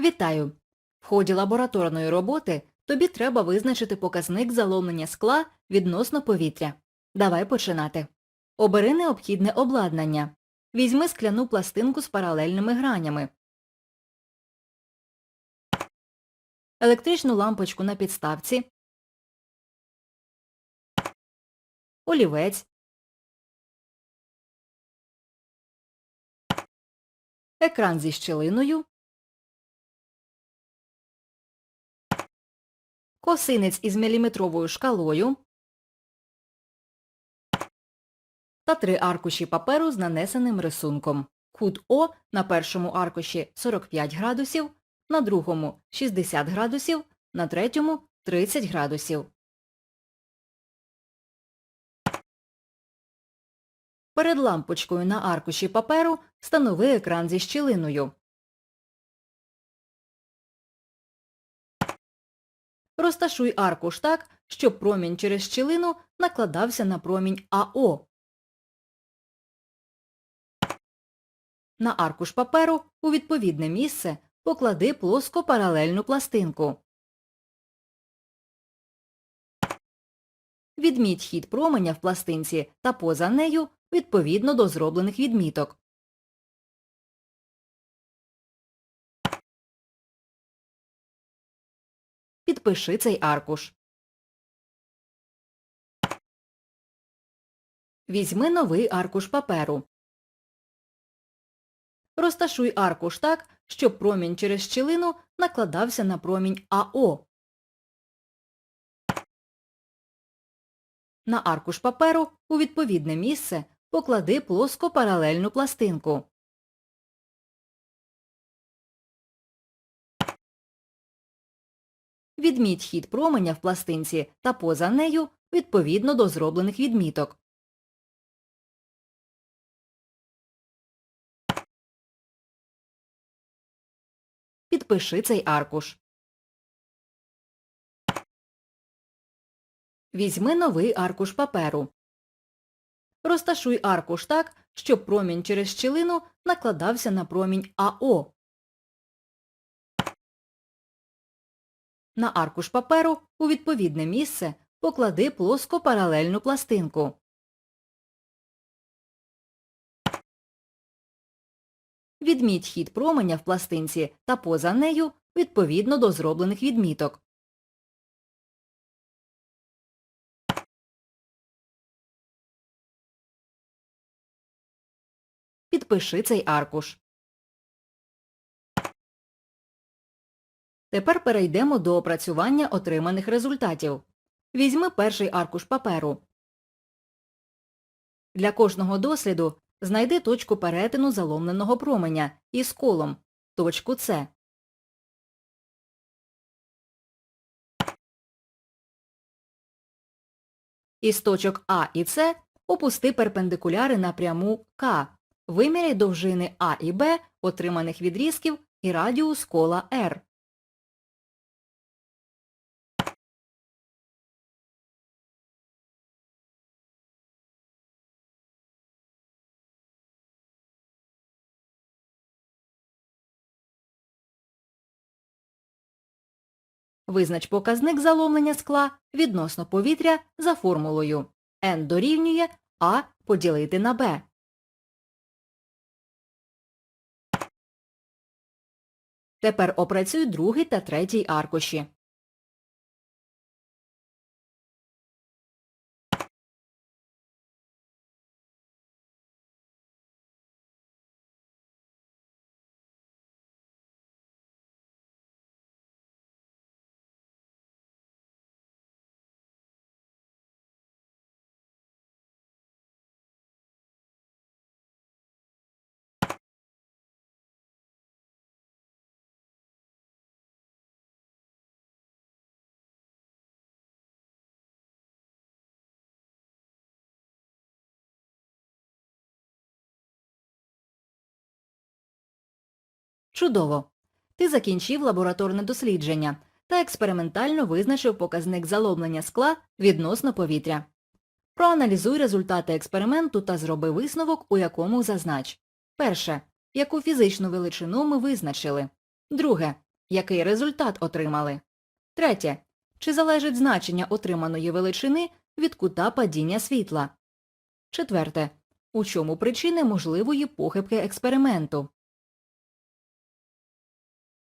Вітаю! В ході лабораторної роботи тобі треба визначити показник заломлення скла відносно повітря. Давай починати. Обери необхідне обладнання. Візьми скляну пластинку з паралельними гранями. Електричну лампочку на підставці. Олівець. Екран зі щілиною. Косинець із міліметровою шкалою та три аркуші паперу з нанесеним рисунком. Кут О на першому аркуші 45 градусів, на другому 60 градусів, на третьому 30 градусів. Перед лампочкою на аркуші паперу встанови екран зі щілиною. Розташуй аркуш так, щоб промінь через щілину накладався на промінь АО. На аркуш паперу у відповідне місце поклади плоско-паралельну пластинку. Відміть хід променя в пластинці та поза нею відповідно до зроблених відміток. Підпиши цей аркуш. Візьми новий аркуш паперу. Розташуй аркуш так, щоб промінь через щілину накладався на промінь АО. На аркуш паперу у відповідне місце поклади плоско-паралельну пластинку. Відміть хід променя в пластинці та поза нею відповідно до зроблених відміток. Підпиши цей аркуш. Візьми новий аркуш паперу. Розташуй аркуш так, щоб промінь через щілину накладався на промінь АО. На аркуш паперу у відповідне місце поклади плоско-паралельну пластинку. Відміть хід променя в пластинці та поза нею відповідно до зроблених відміток. Підпиши цей аркуш. Тепер перейдемо до опрацювання отриманих результатів. Візьми перший аркуш паперу. Для кожного досліду знайди точку перетину заломленого променя із колом, точку С. Із точок А і С опусти перпендикуляри на пряму К. Виміряй довжини А і Б отриманих відрізків і радіус кола R. Визнач показник заломлення скла відносно повітря за формулою N дорівнює А поділити на Б. Тепер опрацюй другий та третій аркуші. Чудово! Ти закінчив лабораторне дослідження та експериментально визначив показник заломлення скла відносно повітря. Проаналізуй результати експерименту та зроби висновок, у якому зазнач. Перше. Яку фізичну величину ми визначили. Друге. Який результат отримали? Третє. Чи залежить значення отриманої величини від кута падіння світла? Четверте. У чому причини можливої похибки експерименту?